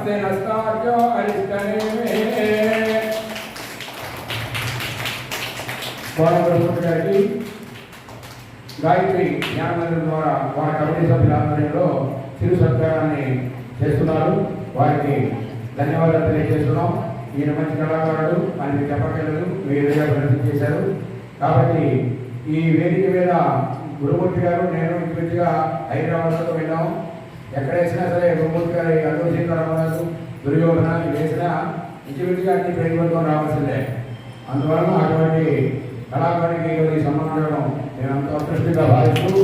విశ్వవేద హస్తినస్తార్జో అరిష్టనేమిః కోనపల్లి గారికి గాయత్రి జ్ఞానమందిరం ద్వారా వారి కమిటీ సభ్యుల ఆధ్వర్యంలో చిరు సత్కారాన్ని చేస్తున్నారు వారికి ధన్యవాదాలు తెలియజేస్తున్నాం ఈయన మంచి కళాకారుడు అని మీరు చెప్పగలరు మీరు ప్రయత్నం చేశారు కాబట్టి ఈ వేదిక మీద గురుమూర్తి గారు నేను ఇంచుమించుగా హైదరాబాద్లో వెళ్ళాము ఎక్కడ వేసినా సరే గురుమూర్తి గారి అల్లూరి సీతారామరాజు దుర్యోధనాన్ని వేసినా ఇంచుమించుగా అన్ని ప్రేమతో రావాల్సిందే. అందువలన అటువంటి కళాకారుడికి సంబంధం అంత అదృష్టిగా భావిస్తూ